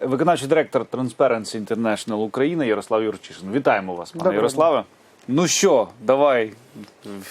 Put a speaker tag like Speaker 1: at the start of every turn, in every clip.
Speaker 1: Виконавчий директор Transparency International Україна Ярослав Юрчишин. Вітаємо вас, пане
Speaker 2: Добре.
Speaker 1: Ярославе. Ну що, давай.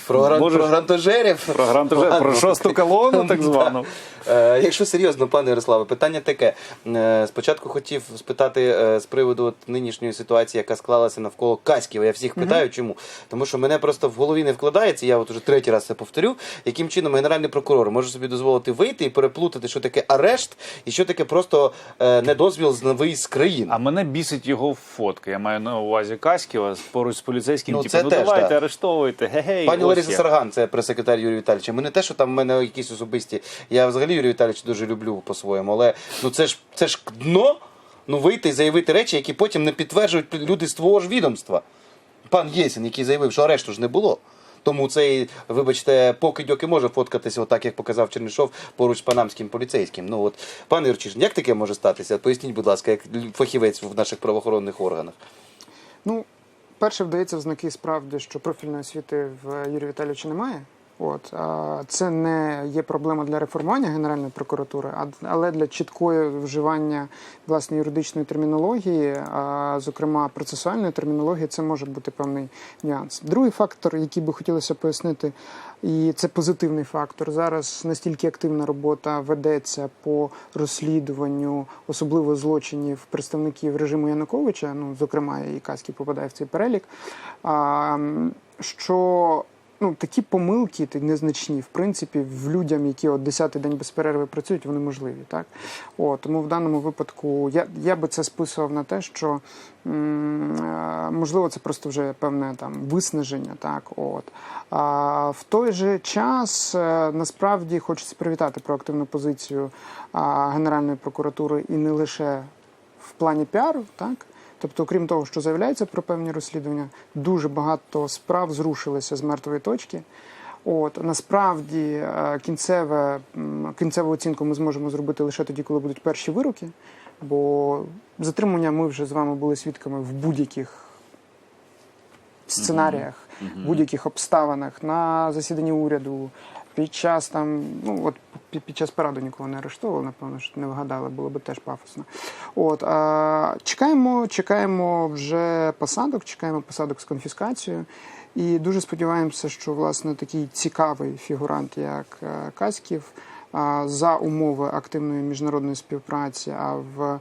Speaker 3: Про, гран,
Speaker 1: Можеш-
Speaker 3: про грантожерів.
Speaker 1: Про грантожер- про шосту колону, так звану.
Speaker 3: Е, Якщо серйозно, пане Ярославе, питання таке. Е, Спочатку хотів спитати е, з приводу от нинішньої ситуації, яка склалася навколо Каськіва. Я всіх питаю, чому. Тому що мене просто в голові не вкладається, я от уже третій раз це повторю, яким чином генеральний прокурор може собі дозволити вийти і переплутати, що таке арешт і що таке просто е, недозвіл з виїзд з країни.
Speaker 1: А мене бісить його фотка. Я маю на увазі Каськіва поруч з поліцейським.
Speaker 3: Ну,
Speaker 1: типу,
Speaker 3: це
Speaker 1: ну
Speaker 3: теж,
Speaker 1: давайте,
Speaker 3: да.
Speaker 1: арештовуйте. Гей-гей.
Speaker 3: Пані Лариса. Сарган, це прес-секретар Юрій Віталійович. Ми не те, що там в мене якісь особисті. Я взагалі Юрій Віталійович дуже люблю по-своєму, але ну це ж це ж дно. Ну вийти і заявити речі, які потім не підтверджують люди з твого ж відомства. Пан Єсін, який заявив, що арешту ж не було. Тому цей, вибачте, покидьок і може фоткатися, отак, як показав Чернишов, поруч з панамським поліцейським. Ну от, пане Юрчишин, як таке може статися? Поясніть, будь ласка, як фахівець в наших правоохоронних органах.
Speaker 2: Ну, перше вдається в знаки справді, що профільної освіти в Юрія Віталійовича немає. От це не є проблема для реформування Генеральної прокуратури, а але для чіткої вживання власне юридичної термінології, зокрема процесуальної термінології, це може бути певний нюанс. Другий фактор, який би хотілося пояснити, і це позитивний фактор. Зараз настільки активна робота ведеться по розслідуванню, особливо злочинів представників режиму Януковича, ну зокрема і Каський попадає в цей перелік. Що ну такі помилки та незначні, в принципі, в людям, які от 10-й день без перерви працюють, вони можливі. Так О, тому в даному випадку я, я би це списував на те, що м, е, можливо це просто вже певне там виснаження. Так, от а в той же час е, насправді хочеться привітати проактивну позицію а, Генеральної прокуратури і не лише в плані піару, так. Тобто, окрім того, що заявляється про певні розслідування, дуже багато справ зрушилися з мертвої точки. От насправді е, кінцеве, кінцеву оцінку ми зможемо зробити лише тоді, коли будуть перші вироки. Бо затримання ми вже з вами були свідками в будь-яких сценаріях, будь-яких обставинах на засіданні уряду. Під час там, ну от під, під час параду нікого не арештовували, напевно, що не вгадали, було би теж пафосно. От а, чекаємо, чекаємо вже посадок, чекаємо посадок з конфіскацією. І дуже сподіваємося, що власне такий цікавий фігурант, як е, Каськів, за умови активної міжнародної співпраці, а в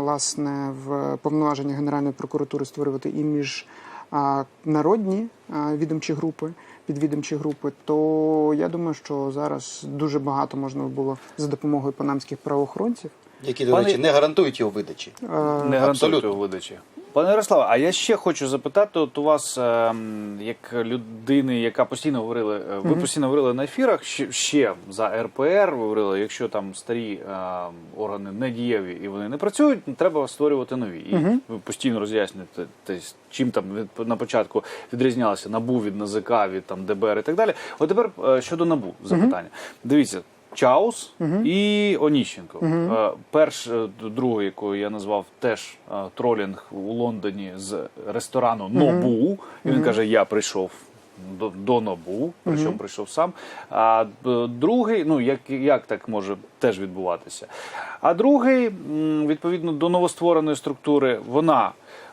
Speaker 2: власне в повноваженні Генеральної прокуратури створювати і між а, народні а, відомчі групи, підвідомчі групи, то я думаю, що зараз дуже багато можна було за допомогою панамських правоохоронців.
Speaker 3: Які, до
Speaker 1: Пане-
Speaker 3: речі, не гарантують його видачі.
Speaker 2: е,
Speaker 1: Не гарантують
Speaker 3: Абсолютно.
Speaker 1: його видачі. Пане Ярославе, а я ще хочу запитати, от у вас, ем, як людини, яка постійно говорила, е, ви постійно говорили на ефірах, ще, ще за РПР, ви говорили, якщо там старі ем, органи не дієві і вони не працюють, ну, треба створювати нові. І ви постійно роз'яснюєте, те, чим там від, на початку відрізнялося НАБУ від НАЗК, від там ДБР і так далі. От тепер е, щодо НАБУ запитання. Дивіться. Чаус і Оніщенко. Е, Перш е, другий, якого я назвав теж е, тролінг у Лондоні з ресторану Нобу. І він каже: Я прийшов. До, до НОБУ, причому прийшов сам. А другий, ну як, як так може теж відбуватися? А другий, відповідно до новоствореної структури, вона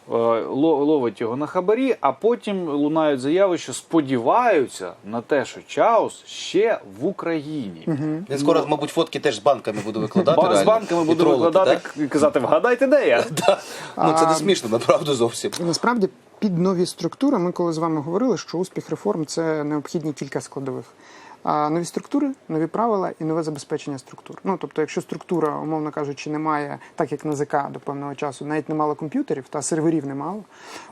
Speaker 1: ловить його на хабарі, а потім лунають заяви, що сподіваються на те, що Чаус ще в Україні.
Speaker 3: Він скоро, мабуть, фотки теж з банками буде викладати.
Speaker 1: Ба- З банками
Speaker 3: тролити,
Speaker 1: викладати
Speaker 3: да?
Speaker 1: і казати, вгадайте, де я.
Speaker 3: Ну це не смішно, направду зовсім.
Speaker 2: Насправді під нові структури ми коли з вами говорили, що успіх реформ це необхідні кілька складових. Нові структури, нові правила і нове забезпечення структур. Ну тобто, якщо структура, умовно кажучи, немає, так як НАЗК до певного часу, навіть не мало комп'ютерів та серверів немало.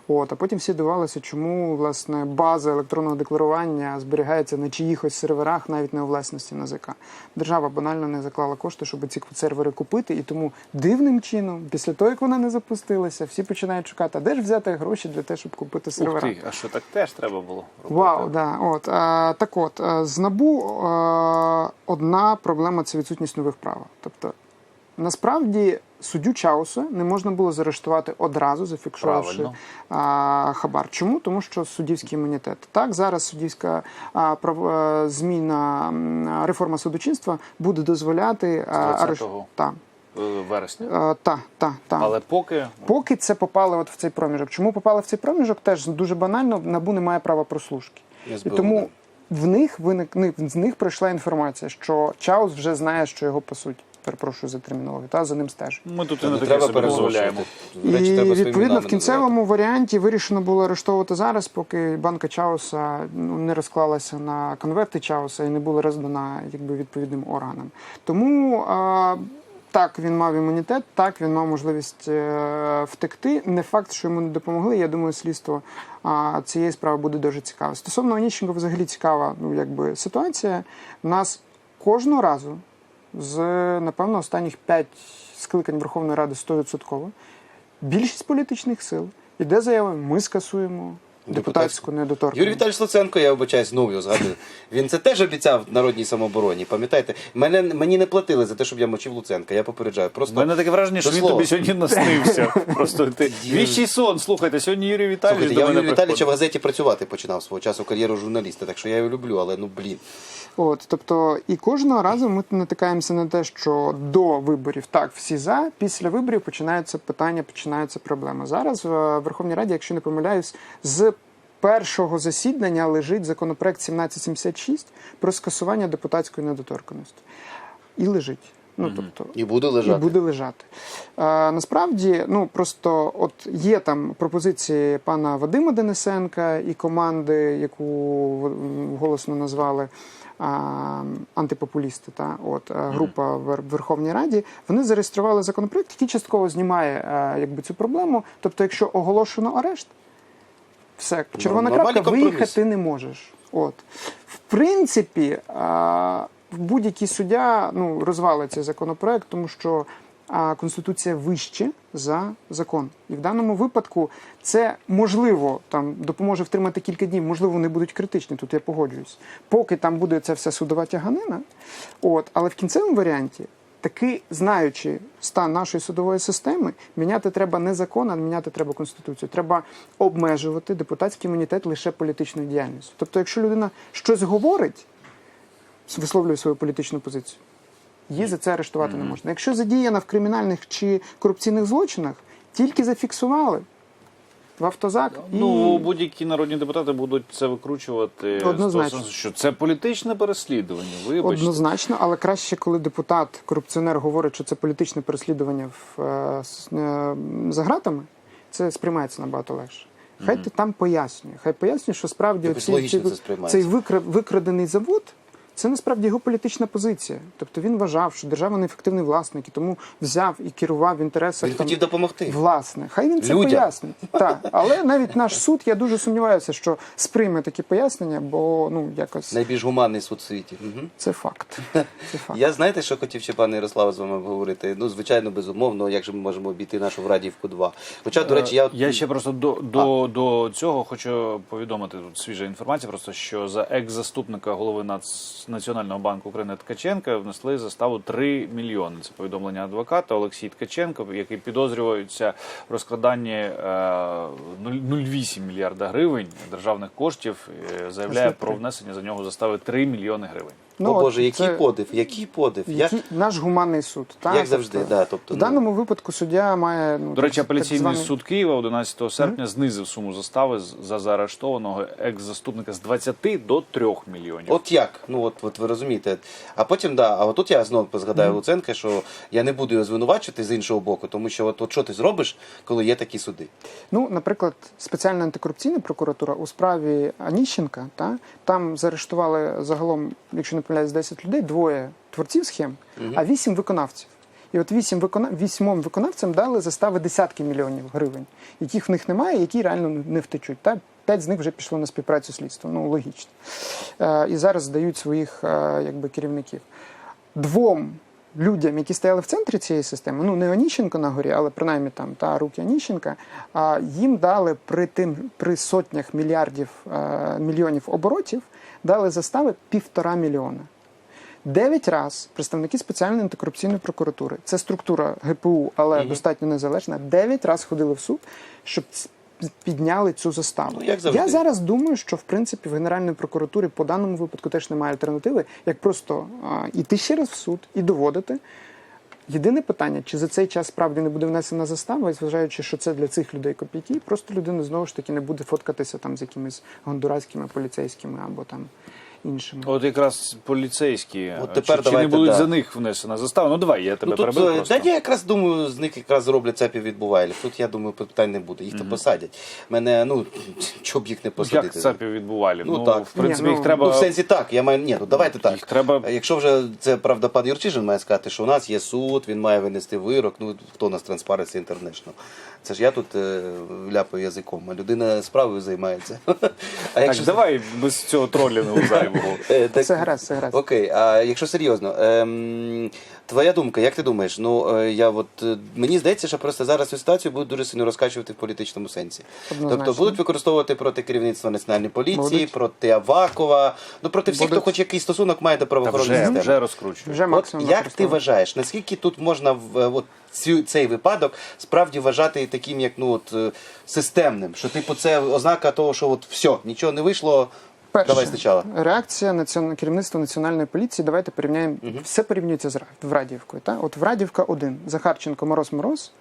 Speaker 2: От а потім всі дивувалися, чому власне база електронного декларування зберігається на чиїхось серверах, навіть не у власності НАЗК. Держава банально не заклала кошти, щоб ці сервери купити, і тому дивним чином, після того як вона не запустилася, всі починають шукати, а де ж взяти гроші для того, щоб купити
Speaker 1: Ух
Speaker 2: сервера.
Speaker 1: ти, а що так теж треба було робити?
Speaker 2: Вау, да. От а, так от з набу а, одна проблема це відсутність нових правил. Тобто, насправді суддю Чауса не можна було заарештувати одразу, зафіксувавши
Speaker 1: Правильно.
Speaker 2: а, хабар. Чому? Тому що суддівський імунітет. Так, зараз суддівська а, прав, а, зміна м, реформа судочинства буде дозволяти
Speaker 1: З 20-го.
Speaker 2: арешт...
Speaker 1: Е, вересня.
Speaker 2: Е, Та, та, та.
Speaker 1: Але поки
Speaker 2: Поки це попало от в цей проміжок. Чому попало в цей проміжок? Теж дуже банально, набу не має права прослушки. І тому в них виник ну, з них прийшла інформація, що Чаус вже знає, що його пасуть. Перепрошую за термінологію, та за ним стежать.
Speaker 1: ми тут і не
Speaker 3: треба
Speaker 1: собі дозволяємо.
Speaker 2: І відповідно в кінцевому варіанті вирішено було арештовувати зараз, поки банка Чауса ну, не розклалася на конверти Чауса і не була роздана якби відповідним органам. Тому а, так він мав імунітет, так він мав можливість е, втекти. Не факт, що йому не допомогли. Я думаю, слідство цієї справи буде дуже цікаве. Стосовно Оніщенка, взагалі цікава ну, якби, ситуація. Нас кожного разу з напевно останніх п'ять скликань Верховної Ради 100%, більшість політичних сил іде заявою, ми скасуємо депутатську
Speaker 3: Юрій
Speaker 2: Віталій
Speaker 3: Віталійович Луценко, я вибачаю, знову його згадую. Він це теж обіцяв народній самообороні. Пам'ятаєте, мене мені не платили за те, щоб я мочив Луценка. Я попереджаю.
Speaker 1: У
Speaker 3: Просто
Speaker 1: мене таке враження, що він тобі сьогодні наснився. Просто ти віщий сон. Слухайте, сьогодні Юрій Віталійович
Speaker 3: слухайте,
Speaker 1: до
Speaker 3: я у Віталійович в газеті працювати починав свого часу кар'єру журналіста, так що я його люблю, але ну блін.
Speaker 2: От, тобто, і кожного разу ми натикаємося на те, що до виборів так всі за, після виборів починаються питання, починаються проблеми. Зараз в Верховній Раді, якщо не помиляюсь, з першого засідання лежить законопроект 1776 про скасування депутатської недоторканності. І лежить. Ну тобто
Speaker 3: І буду
Speaker 2: і буде лежати. А, насправді, ну просто от є там пропозиції пана Вадима Денисенка і команди, яку голосно назвали. а, Антипопулісти, та от група в Верховній Раді, вони зареєстрували законопроект, який частково знімає а, якби цю проблему. Тобто, якщо оголошено арешт, все, червона
Speaker 3: нормальний
Speaker 2: крапка, виїхати не можеш. От. В принципі, а, будь-який суддя ну, розвалить цей законопроект, тому що а, Конституція вище за закон. І в даному випадку це можливо там допоможе втримати кілька днів, можливо, вони будуть критичні, тут я погоджуюсь. Поки там буде ця вся судова тяганина. От, але в кінцевому варіанті. Таки, знаючи стан нашої судової системи, міняти треба не закон, а міняти треба конституцію. Треба обмежувати депутатський імунітет лише політичною діяльністю. Тобто, якщо людина щось говорить, висловлює свою політичну позицію, її за це арештувати не можна. Якщо задіяна в кримінальних чи корупційних злочинах, тільки зафіксували в автозак і
Speaker 1: Ну, будь-які народні депутати будуть це викручувати,
Speaker 2: Однозначно.
Speaker 1: того, що це політичне переслідування. Вибачте.
Speaker 2: Однозначно, але краще, коли депутат, корупціонер говорить, що це політичне переслідування в, е, е, за гратами, це сприймається набагато легше. Хай ти там пояснює. Хай пояснює, що справді оці- ці- цей викра- викрадений завод. Це насправді його політична позиція. Тобто він вважав, що держава неефективний власник, і тому взяв і керував в інтересах
Speaker 3: Він
Speaker 2: там,
Speaker 3: хотів допомогти.
Speaker 2: Власне, хай він це
Speaker 3: Людям.
Speaker 2: пояснить. Так, але навіть наш суд, я дуже сумніваюся, що сприйме такі пояснення, бо ну якось
Speaker 3: Найбільш гуманний суд в світі. Угу.
Speaker 2: це факт. Це факт.
Speaker 3: Я знаєте, що хотів ще пане Ярославе з вами обговорити? Ну, звичайно, безумовно, як же ми можемо обійти нашу в Радіївку 2. Хоча, до речі, я,
Speaker 1: Я ще просто до, до, до цього хочу повідомити тут свіжа інформація, просто що за екс-заступника голови Нац... Національного банку України Ткаченка внесли заставу 3 мільйони. Це повідомлення адвоката Олексій Ткаченко, який підозрюється в розкраданні е, 0,8 мільярда гривень державних коштів. е, Заявляє про внесення за нього застави 3 мільйони гривень.
Speaker 3: О Боже,
Speaker 2: Ну,
Speaker 3: який
Speaker 2: це-
Speaker 3: подив, який подив. Я,
Speaker 2: наш гуманний суд. Так,
Speaker 3: як завжди,
Speaker 2: тобто,
Speaker 3: да, тобто,
Speaker 2: в
Speaker 3: ну,
Speaker 2: даному випадку суддя має ну
Speaker 1: До речі, апеляційний
Speaker 2: званий-
Speaker 1: суд Києва 11 серпня знизив суму застави за заарештованого екс-заступника з 20 до 3 мільйонів.
Speaker 3: От як? Ну от, от ви розумієте. А потім, да, а от тут я знову згадаю Луценка, що я не буду його звинувачувати з іншого боку, тому що от, от що ти зробиш, коли є такі суди?
Speaker 2: Ну, наприклад, спеціальна антикорупційна прокуратура у справі Аніщенка, та там заарештували загалом, якщо не помиляюсь, 10 людей, двоє творців схем, а вісім виконавців. І от вісім викона... вісьмом виконавцям дали застави десятки мільйонів гривень, яких в них немає, які реально не втечуть. Та п'ять з них вже пішло на співпрацю з слідством. Ну логічно. Е, і зараз здають своїх е, якби керівників. Двом людям, які стояли в центрі цієї системи, ну не Оніщенко на горі, але принаймні там та руки Оніщенка, а їм дали при тим при сотнях мільярдів е, мільйонів оборотів дали застави півтора мільйона. Дев'ять раз представники спеціальної антикорупційної прокуратури, це структура ГПУ, але достатньо незалежна. Дев'ять раз ходили в суд, щоб підняли цю заставу.
Speaker 3: Ну, як завжди.
Speaker 2: Я зараз думаю, що в принципі в Генеральної прокуратурі по даному випадку теж немає альтернативи, як просто а, іти ще раз в суд і доводити. Єдине питання, чи за цей час справді не буде внесена застава, і зважаючи, що це для цих людей копійки, просто людина знову ж таки не буде фоткатися там з якимись гондураськими поліцейськими або там іншими.
Speaker 1: От якраз поліцейські.
Speaker 3: От тепер
Speaker 1: чи, чи не
Speaker 3: давайте,
Speaker 1: будуть
Speaker 3: да.
Speaker 1: за них внесена застава? Ну давай, я тебе
Speaker 3: Ну, тут,
Speaker 1: перебив
Speaker 3: е,
Speaker 1: просто.
Speaker 3: та я якраз думаю, з них якраз зроблять цепів від бувайлів. Тут я думаю, питань не буде. Їх то посадять. Мене, ну, чоб їх не посадити.
Speaker 1: Як цапів відбували?
Speaker 3: Ну,
Speaker 1: Ну,
Speaker 3: так.
Speaker 1: в принципі,
Speaker 2: Ні, ну,
Speaker 1: треба.
Speaker 3: Ну, в сенсі так, я маю. Ні, ну давайте так.
Speaker 1: Їх треба-
Speaker 3: Якщо вже це правда, пан Юрчишин має сказати, що у нас є суд, він має винести вирок. Ну хто у нас Transparency International? Це ж я тут е, ляпаю язиком, а людина справою займається. А
Speaker 1: Так, давай без цього тролінгу зайвого.
Speaker 3: Е, так-
Speaker 2: Це гаразд, це гаразд.
Speaker 3: Окей, а якщо серйозно, ем, твоя думка, як ти думаєш? Ну е, я от е, мені здається, що просто зараз цю ситуацію будуть дуже сильно розкачувати в політичному сенсі.
Speaker 2: Однозначно.
Speaker 3: Тобто будуть використовувати проти керівництва національної поліції,
Speaker 2: Будуть.
Speaker 3: проти Авакова, ну проти всіх,
Speaker 2: Будуть.
Speaker 3: хто хоч якийсь стосунок має до
Speaker 1: Та
Speaker 3: правоохоронної
Speaker 1: вже,
Speaker 3: системи.
Speaker 1: вже розкручує.
Speaker 2: Вже
Speaker 3: От як ти вважаєш, наскільки тут можна в- от цю, цей випадок справді вважати таким, як ну от системним? Що типу це ознака того, що от все, нічого не вийшло.
Speaker 2: Перше,
Speaker 3: Давай спочатку.
Speaker 2: реакція націон... керівництва національної поліції. Давайте порівняємо. Все порівнюється з Ра- Врадівкою. Та? От Врадівка 1. Захарченко Мороз Мороз.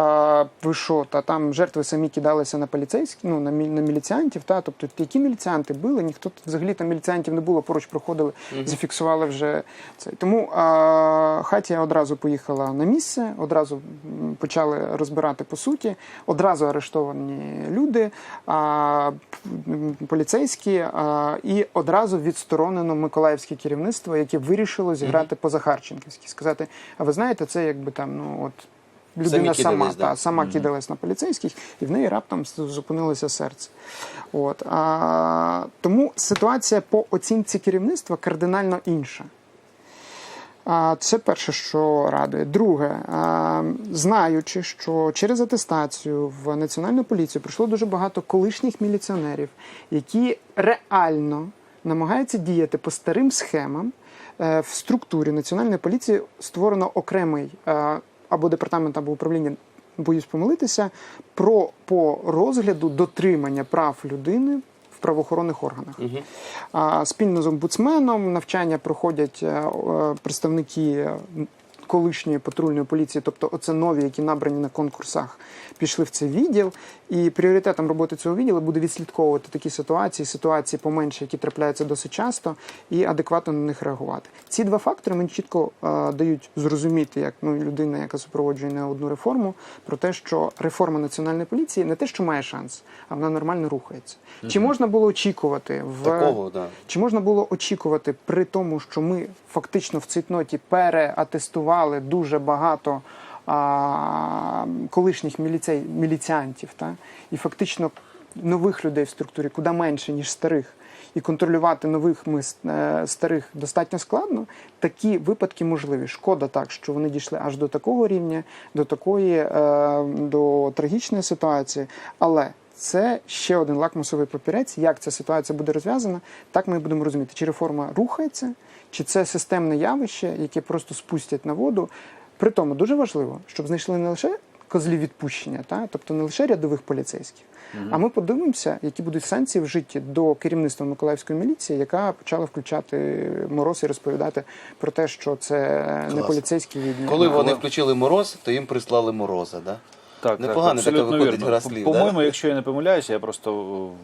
Speaker 2: А, ви що, та там жертви самі кидалися на поліцейських, ну на, мі- на міліціантів. Та? Тобто, які міліціанти били, ніхто взагалі там міліціантів не було, поруч проходили, зафіксували вже це. Тому а, Хатія одразу поїхала на місце, одразу почали розбирати по суті, одразу арештовані люди, а, поліцейські, а, і одразу відсторонено миколаївське керівництво, яке вирішило зіграти по Захарченківськи. Сказати, а ви знаєте, це якби там, ну от. Людина сама,
Speaker 3: кидались, да.
Speaker 2: та, сама кидалась на поліцейських, і в неї раптом зупинилося серце. От, а, тому ситуація по оцінці керівництва кардинально інша. А, Це перше, що радує. Друге, а, знаючи, що через атестацію в національну поліцію прийшло дуже багато колишніх міліціонерів, які реально намагаються діяти по старим схемам. Е, В структурі національної поліції створено окремий е, або департамент, або управління. Боюсь помилитися про по розгляду дотримання прав людини в правоохоронних органах. А, спільно з омбудсменом навчання проходять е, представники колишньої патрульної поліції, тобто оце нові, які набрані на конкурсах, пішли в цей відділ. І пріоритетом роботи цього відділу буде відслідковувати такі ситуації, ситуації поменше, які трапляються досить часто, і адекватно на них реагувати. Ці два фактори мені чітко е, дають зрозуміти, як ну, людина, яка супроводжує не одну реформу, про те, що реформа національної поліції не те, що має шанс, а вона нормально рухається. Чи можна було очікувати в
Speaker 3: Такого, да.
Speaker 2: чи можна було очікувати при тому, що ми фактично в цитноті переатестували дуже багато а, колишніх міліцей, міліціантів, та? і фактично нових людей в структурі куди менше, ніж старих, і контролювати нових ми е, старих достатньо складно, такі випадки можливі. Шкода так, що вони дійшли аж до такого рівня, до такої е, до трагічної ситуації. Але це ще один лакмусовий папірець. Як ця ситуація буде розв'язана, так ми будемо розуміти, чи реформа рухається, чи це системне явище, яке просто спустять на воду. При тому дуже важливо, щоб знайшли не лише козлів відпущення, та? тобто не лише рядових поліцейських. А ми подивимося, які будуть санкції вжиті до керівництва Миколаївської міліції, яка почала включати мороз і розповідати про те, що це не поліцейські відні.
Speaker 3: Коли вони включили мороз, то їм прислали мороза, да?
Speaker 1: Так,
Speaker 3: Непогано
Speaker 1: так,
Speaker 3: така виходить гра слів,
Speaker 1: По-моєму,
Speaker 3: да?
Speaker 1: якщо я не помиляюся, я просто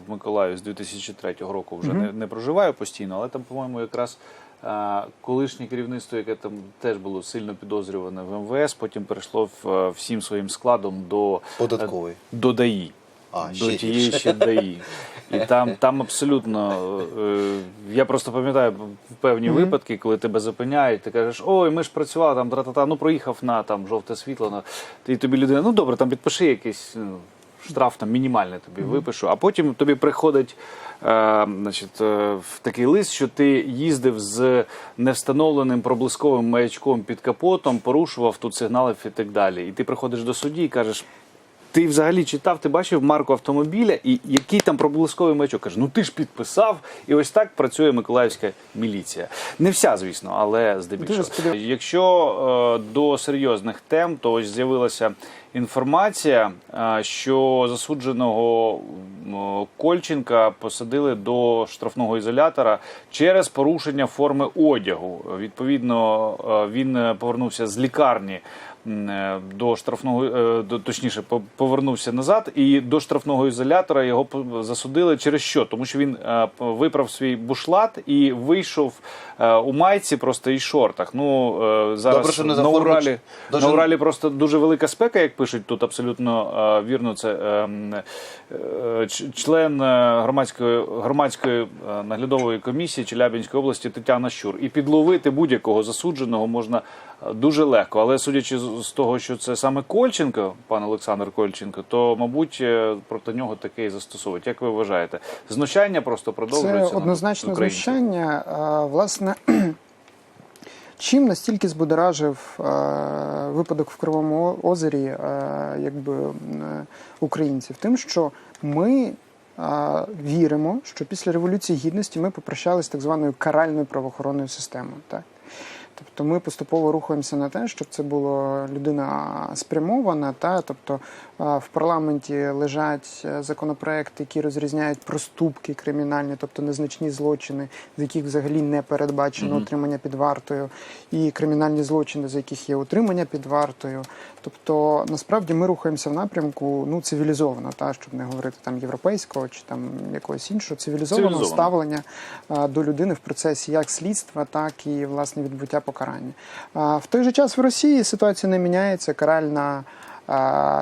Speaker 1: в Миколаїві з 2003 року вже не, не проживаю постійно, але там, по-моєму, якраз колишнє керівництво, яке там теж було сильно підозрюване в МВС, потім перейшло е, всім своїм складом до, е, до ДАІ.
Speaker 3: А,
Speaker 1: до
Speaker 3: ще
Speaker 1: тієї ще ДАІ. І там, там абсолютно. е, Я просто пам'ятаю певні випадки, коли тебе зупиняють, ти кажеш, ой, ми ж працювали там, тра-та-та, ну проїхав на там жовте світло. На... І тобі людина, ну добре, там підпиши якийсь ну, штраф там мінімальний тобі випишу, а потім тобі приходить е, значить, е, в такий лист, що ти їздив з невстановленим проблисковим маячком під капотом, порушував тут сигналів і так далі. І ти приходиш до судді і кажеш. ти взагалі читав, ти бачив марку автомобіля і який там проблисковий маячок. Каже, ну ти ж підписав, і ось так працює миколаївська міліція. Не вся, звісно, але здебільшого. Якщо е, до серйозних тем, то ось з'явилася інформація, е, що засудженого Кольченка посадили до штрафного ізолятора через порушення форми одягу. Відповідно, е, він е, повернувся з лікарні. Е, До штрафного, е, до точніше, по- повернувся назад, і до штрафного ізолятора його засудили через що? Тому що він е, виправ свій бушлат і вийшов у майці просто і шортах. Ну зараз
Speaker 3: Добре, що не
Speaker 1: на Уралі
Speaker 3: Дуже-
Speaker 1: на Уралі просто дуже велика спека, як пишуть тут абсолютно вірно. Це член громадської громадської наглядової комісії Челябинської області Тетяна Щур. І підловити будь-якого засудженого можна дуже легко. Але судячи з того, що це саме Кольченко, пан Олександр Кольченко, то мабуть е, проти нього таке і застосовують. Як ви вважаєте? Знущання просто продовжується
Speaker 2: Це однозначно
Speaker 1: українців?
Speaker 2: знущання. А, Власне, чим настільки збудоражив а, випадок в Кривому озері а, якби, українців? Тим, що ми віримо, що після Революції Гідності ми попрощалися з так званою каральною правоохоронною системою. Так? Тобто ми поступово рухаємося на те, щоб це була людина спрямована. Та тобто в парламенті лежать е, законопроекти, які розрізняють проступки кримінальні, тобто незначні злочини, з яких взагалі не передбачено утримання під вартою, і кримінальні злочини, за яких є утримання під вартою. Тобто, насправді ми рухаємося в напрямку ну цивілізовано, та щоб не говорити там європейського чи там якогось іншого цивілізованого
Speaker 1: Цивілізовано.
Speaker 2: ставлення а, до людини в процесі як слідства, так і власне відбуття покарання. В той же час в Росії ситуація не міняється. Каральна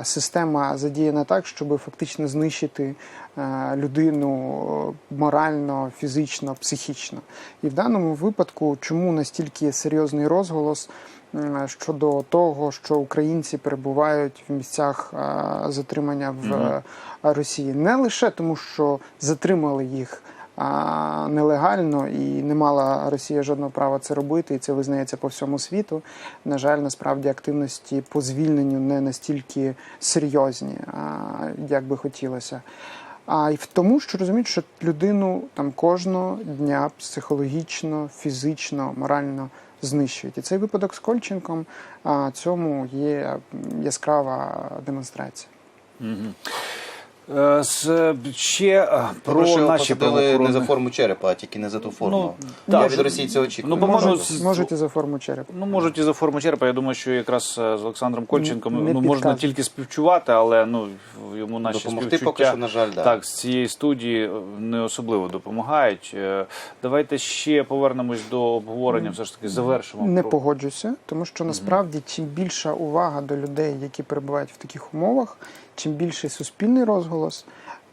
Speaker 2: система задіяна так, щоб фактично знищити людину морально, фізично, психічно. І в даному випадку, чому настільки серйозний розголос? Щодо того, що українці перебувають в місцях затримання в е, Росії, не лише тому, що затримали їх нелегально і не мала Росія жодного права це робити, і це визнається по всьому світу. На жаль, насправді активності по звільненню не настільки серйозні, як би хотілося. А й в тому, що розуміють, що людину там кожного дня психологічно, фізично, морально знищують. І цей випадок з Кольченком цьому є яскрава демонстрація.
Speaker 1: Е, з- Ще е, про
Speaker 3: Про що
Speaker 1: наші
Speaker 3: посадили не за форму черепа, а тільки не за ту форму.
Speaker 1: Ну, так.
Speaker 3: від Росії це очікує.
Speaker 1: Ну, по-моєму,
Speaker 2: Можуть, і за форму черепа.
Speaker 1: Ну, можуть і за форму черепа. Я думаю, що якраз е, з Олександром Кольченком
Speaker 2: Не
Speaker 1: ну, можна тільки співчувати, але ну, йому наші
Speaker 3: Допомогти
Speaker 1: співчуття
Speaker 3: поки що, на жаль, да.
Speaker 1: так, з цієї студії е, не особливо допомагають. Е, Давайте ще повернемось до обговорення, все ж таки завершимо.
Speaker 2: Не
Speaker 1: про-
Speaker 2: погоджуся, тому що насправді чим більша увага до людей, які перебувають в таких умовах, чим більший суспільний розголос,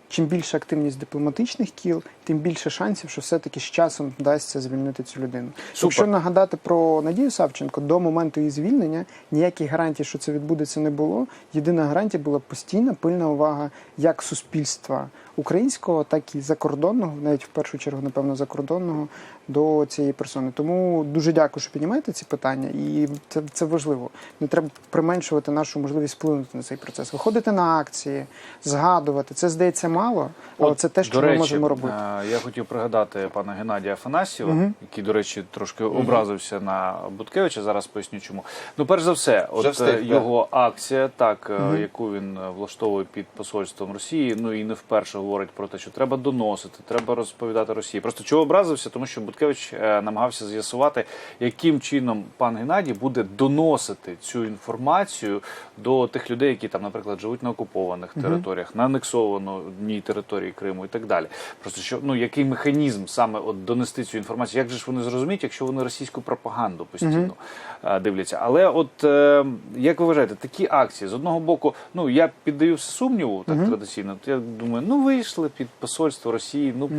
Speaker 2: чим більша активність дипломатичних кіл, тим більше шансів, що все-таки з часом вдасться звільнити цю людину. Якщо нагадати про Надію Савченко, до моменту її звільнення ніяких гарантій, що це відбудеться, не було. Єдина гарантія була постійна пильна увага як суспільства українського, так і закордонного, навіть в першу чергу, напевно, закордонного до цієї персони. Тому дуже дякую, що піднімаєте ці питання, і це, це важливо. Не треба применшувати нашу можливість вплинути на цей процес. Виходити на акції, згадувати. Це здається мало, але
Speaker 1: От,
Speaker 2: це те, що
Speaker 1: до
Speaker 2: ми можемо робити.
Speaker 1: е, Я хотів пригадати пана Геннадія Афанасьєва, який, до речі, трошки образився на Буткевича. Зараз поясню чому. Ну, перш за все,
Speaker 3: Вже
Speaker 1: от
Speaker 3: встиг,
Speaker 1: е,
Speaker 3: да.
Speaker 1: його акція, так е, яку він влаштовує під посольством Росії. Ну і не вперше говорить про те, що треба доносити, треба розповідати Росії. Просто чого образився, тому що Буткевич е, намагався з'ясувати, яким чином пан Геннадій буде доносити цю інформацію до тих людей, які там, наприклад, живуть на окупованих територіях, на анексованій території Криму і так далі. Просто що ну який механізм саме от донести цю інформацію? Як же ж вони зрозуміють, якщо вони російську пропаганду постійно е, дивляться? Але от е, як ви вважаєте, такі акції з одного боку, ну я піддаю сумніву так традиційно. То я думаю, ну вийшли під посольство Росії, ну по-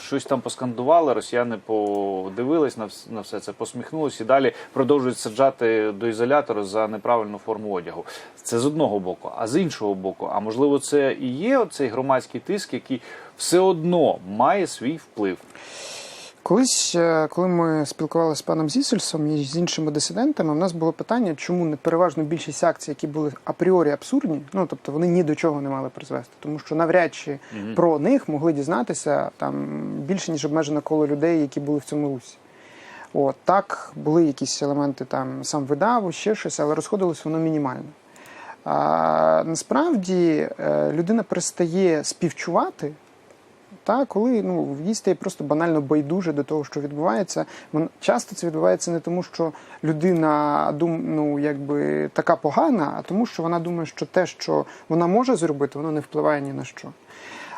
Speaker 1: щось там поскандували, росіяни подивились на, на все це, посміхнулись і далі продовжують саджати до ізолятору за неправильну форму одягу. Це з одного боку, а з іншого боку, а можливо, це і є цей громадський тиск, який все одно має свій вплив.
Speaker 2: Колись, е, коли ми спілкувалися з паном Зісельсом і з іншими дисидентами, у нас було питання, чому не переважно більшість акцій, які були апріорі абсурдні, ну тобто вони ні до чого не мали призвести, тому що навряд чи про них могли дізнатися там більше ніж обмежене коло людей, які були в цьому русі. От так були якісь елементи там сам видаву, ще щось, але розходилось воно мінімально. А, насправді е, людина перестає співчувати. Та, коли ну, їй стає просто банально байдуже до того, що відбувається. Часто це відбувається не тому, що людина дум, ну, якби, така погана, а тому, що вона думає, що те, що вона може зробити, воно не впливає ні на що.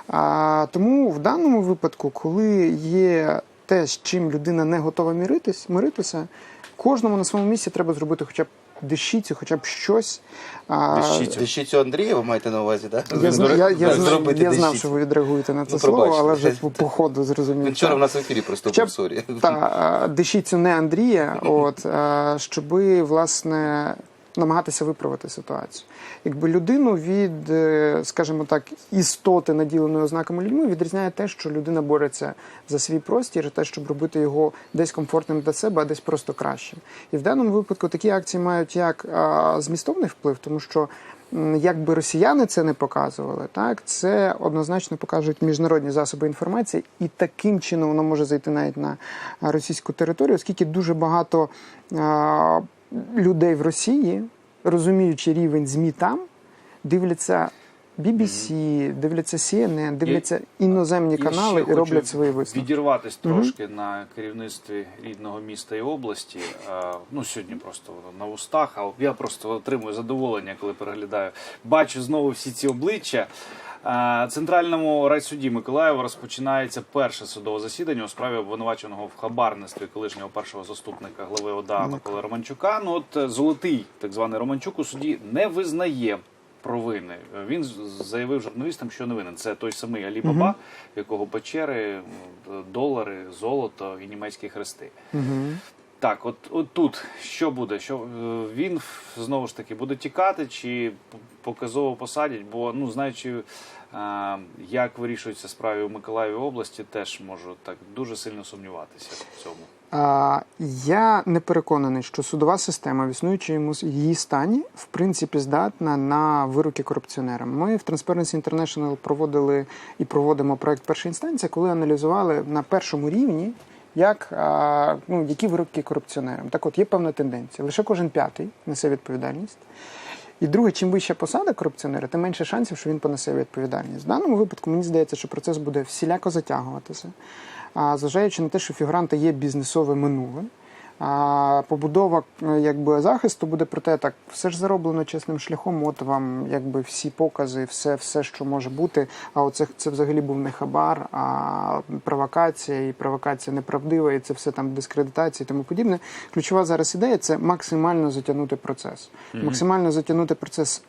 Speaker 2: А, тому в даному випадку, коли є те, з чим людина не готова миритись, миритися, кожному на своєму місці треба зробити хоча б дещицю, хоча б щось.
Speaker 1: Дещицю.
Speaker 3: Дещицю Андрія ви маєте на увазі, так?
Speaker 2: я, зна- я, я, я знав, що ви відреагуєте на це
Speaker 3: Ну,
Speaker 2: слово,
Speaker 3: пробачте.
Speaker 2: але вже по, по ходу зрозумів.
Speaker 3: Вчора в нас в ефірі просто
Speaker 2: Хоча
Speaker 3: був сорі.
Speaker 2: та дещицю не Андрія, от щоб, щоби власне намагатися виправити ситуацію. Якби людину від, е, скажімо так, істоти, наділеної ознаками людьми, відрізняє те, що людина бореться за свій простір, те, щоб робити його десь комфортним для себе, а десь просто кращим. І в даному випадку такі акції мають як змістовний вплив, тому що. м, Як би росіяни це не показували, так це однозначно покажуть міжнародні засоби інформації, і таким чином воно може зайти навіть на російську територію, оскільки дуже багато людей в Росії, розуміючи рівень ЗМІ там, дивляться BBC, дивляться CNN, дивляться іноземні канали і роблять свої висновки.
Speaker 1: Відірватись трошки на керівництві рідного міста і області. Ну сьогодні просто воно на устах, а я просто отримую задоволення, коли переглядаю. Бачу знову всі ці обличчя. Е, Центральному райсуді Миколаєва розпочинається перше судове засідання у справі обвинуваченого в хабарництві колишнього першого заступника глави ОДА Миколи Романчука. Ну от е, золотий так званий Романчук у суді не визнає провини. Він заявив журналістам, що не винен. Це той самий Алі Баба, в якого печери, долари, золото і німецькі хрести. Так, от, от тут що буде? Що е, він знову ж таки буде тікати чи показово посадять? Бо ну знаючи, е, як вирішуються справи у Миколаєві області, теж можу так дуже сильно сумніватися в цьому.
Speaker 2: Я не переконаний, що судова система в існуючому її стані в принципі здатна на вироки корупціонерам. Ми в Transparency International проводили і проводимо проект перша інстанція, коли аналізували на першому рівні. Як ну, які вироки корупціонерам? Так от є певна тенденція. Лише кожен п'ятий несе відповідальність. І друге, чим вища посада корупціонера, тим менше шансів, що він понесе відповідальність. В даному випадку мені здається, що процес буде всіляко затягуватися, а зважаючи на те, що фігуранта є бізнесове минуле. А побудова е, якби захисту буде про те, так все ж зароблено чесним шляхом. От вам якби всі покази, все, все, що може бути. А оце це взагалі був не хабар, а провокація, і провокація неправдива, і це все там дискредитація і тому подібне. Ключова зараз ідея це максимально затягнути процес, максимально затягнути процес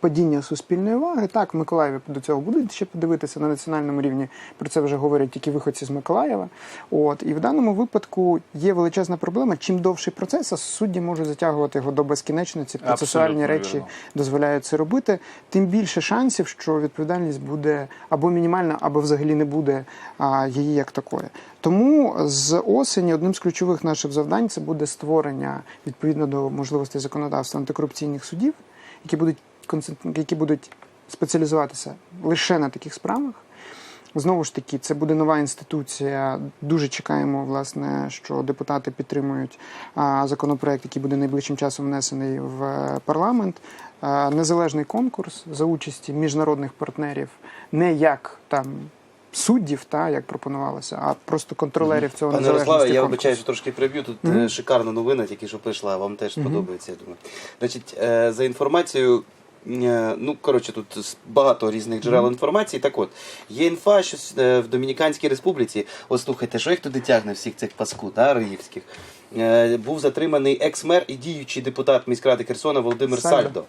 Speaker 2: падіння суспільної уваги. Так, в Миколаєві до цього будуть ще подивитися на національному рівні. Про це вже говорять тільки виходці з Миколаєва. От і в даному випадку є величезна проблема. Чим довший процес, а судді можуть затягувати його до безкінечності. Процесуальні речі
Speaker 1: вірно.
Speaker 2: дозволяють це робити. Тим більше шансів, що відповідальність буде або мінімальна, або взагалі не буде а, її як такої. Тому з осені одним з ключових наших завдань це буде створення відповідно до можливостей законодавства антикорупційних судів, які будуть які будуть спеціалізуватися лише на таких справах. Знову ж таки, це буде нова інституція. Дуже чекаємо, власне, що депутати підтримують законопроект, який буде найближчим часом внесений в е, парламент. Незалежний конкурс за участі міжнародних партнерів, не як там суддів, та як пропонувалося, а просто контролерів цього
Speaker 3: Пане
Speaker 2: незалежності
Speaker 3: Ярославе, я вибачаю, що трошки приб'ю. Тут е, шикарна новина, тільки що прийшла, вам теж сподобається, я думаю. Значить, е, за інформацією. Е, Ну, коротше, тут багато різних джерел інформації. Так от, є інфа, що е, в Домініканській республіці, от слухайте, що їх туди тягне всіх цих паскуд, да, раївських. Е, був затриманий екс-мер і діючий депутат міськради Херсона Володимир
Speaker 2: Сальдо.
Speaker 3: Сальдо.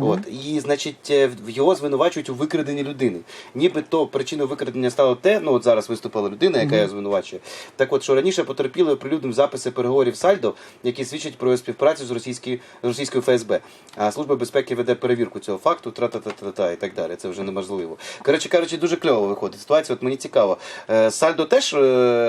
Speaker 3: От і значить, е, його звинувачують у викраденні людини. Нібито причиною викрадення стало те, ну от зараз виступила людина, яка його звинувачує. Так от, що раніше потерпіли оприлюднив записи переговорів Сальдо, які свідчать про його співпрацю з російською з російською ФСБ. А служба безпеки веде перевірку цього факту, тра-та-та-та-та і так далі. Це вже неможливо. Коротше кажучи, дуже кльово виходить ситуація. От мені цікаво. Е, Сальдо теж,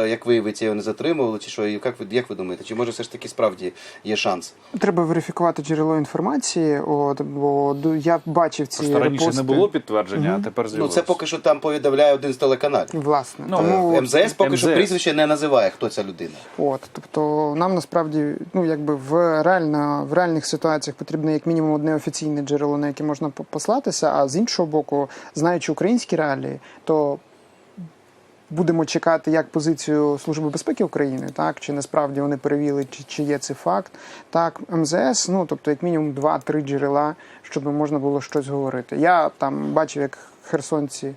Speaker 3: як виявиться, його не затримували, чи що? Як ви як ви думаєте? Чи може все ж таки справді є шанс?
Speaker 2: Треба верифікувати джерело інформації. От бо я бачив ці
Speaker 1: Просто раніше
Speaker 2: репости.
Speaker 1: не було підтвердження, а тепер
Speaker 3: Ну це поки що там повідомляє один з телеканалів.
Speaker 2: Власне,
Speaker 1: Ну,
Speaker 2: тому
Speaker 3: Е, МЗС поки що прізвище не називає, хто ця людина.
Speaker 2: От, тобто нам насправді, ну якби в реально в реальних ситуаціях потрібно як мінімум одне офіційне джерело, на яке можна по- послатися. А з іншого боку, знаючи українські реалії, то будемо чекати як позицію Служби безпеки України, так чи насправді вони перевіли, чи, чи є це факт. Так, МЗС, ну тобто, як мінімум два-три джерела, щоб можна було щось говорити. Я там бачив, як херсонці.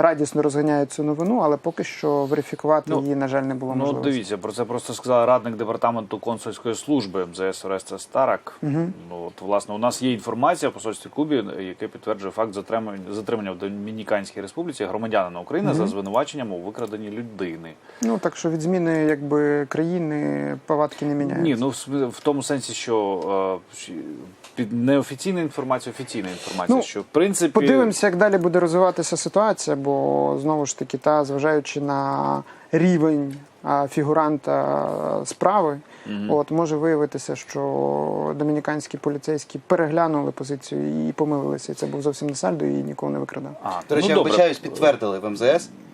Speaker 2: Радісно розганяють цю новину, але поки що верифікувати
Speaker 1: Ну,
Speaker 2: її, на жаль, не було
Speaker 1: Ну,
Speaker 2: можливості.
Speaker 1: дивіться, про це просто сказав радник департаменту консульської служби МЗС Ореста Старак. Ну, от, власне, у нас є інформація в посольстві Кубі, яке підтверджує факт затримання, затримання в Домініканській республіці громадянина України за звинуваченням у викраденні людини.
Speaker 2: Ну так що від зміни якби країни повадки не міняються.
Speaker 1: Ні, ну в, в тому сенсі, що е, під неофіційна інформація, офіційна інформація,
Speaker 2: Ну,
Speaker 1: що в принципі
Speaker 2: Подивимося, як далі буде розвиватися ситуація, бо знову ж таки, та зважаючи на рівень а, фігуранта справи, от може виявитися, що домініканські поліцейські переглянули позицію і помилилися. І це був зовсім не сальдо і нікого не викрадав.
Speaker 1: А,
Speaker 3: До речі,
Speaker 1: ну,
Speaker 3: я
Speaker 1: добре.
Speaker 3: вибачаюсь, підтвердили в МЗС.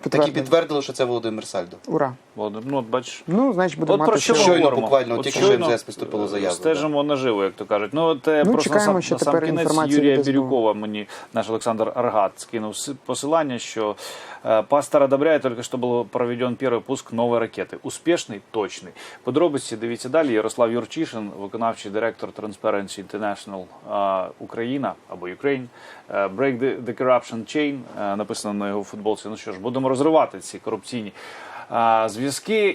Speaker 3: Такі
Speaker 2: Підтвердили.
Speaker 3: підтвердили, що це Володимир Сальдо.
Speaker 2: Ура!
Speaker 1: Володимир, Ну, от бачиш.
Speaker 2: Ну, значить, буде
Speaker 1: От
Speaker 2: мати
Speaker 1: про що ми
Speaker 2: ще-
Speaker 3: Щойно
Speaker 1: говоримо.
Speaker 3: буквально,
Speaker 1: От
Speaker 3: тільки
Speaker 1: щойно,
Speaker 3: що МЗС поступило
Speaker 1: е,
Speaker 3: заяву,
Speaker 1: Стежимо наживо, як то кажуть. Ну, от, е,
Speaker 2: Ну,
Speaker 1: просто
Speaker 2: чекаємо
Speaker 1: на,
Speaker 2: ще
Speaker 1: на сам
Speaker 2: тепер
Speaker 1: кінець
Speaker 2: інформацію
Speaker 1: Юрія
Speaker 2: від СБУ.
Speaker 1: Бірюкова мені наш Олександр Аргат скинув с- посилання, що э, пастор одобряет, только что был проведен первый пуск новой ракети. Успішний, точний. Подробиці дивіться далі. Ярослав Юрчишин, виконавчий директор Transparency International Україна або Ukraine. Break the, Corruption Chain, написано на його футболці. Ну що ж, будемо розривати ці корупційні зв'язки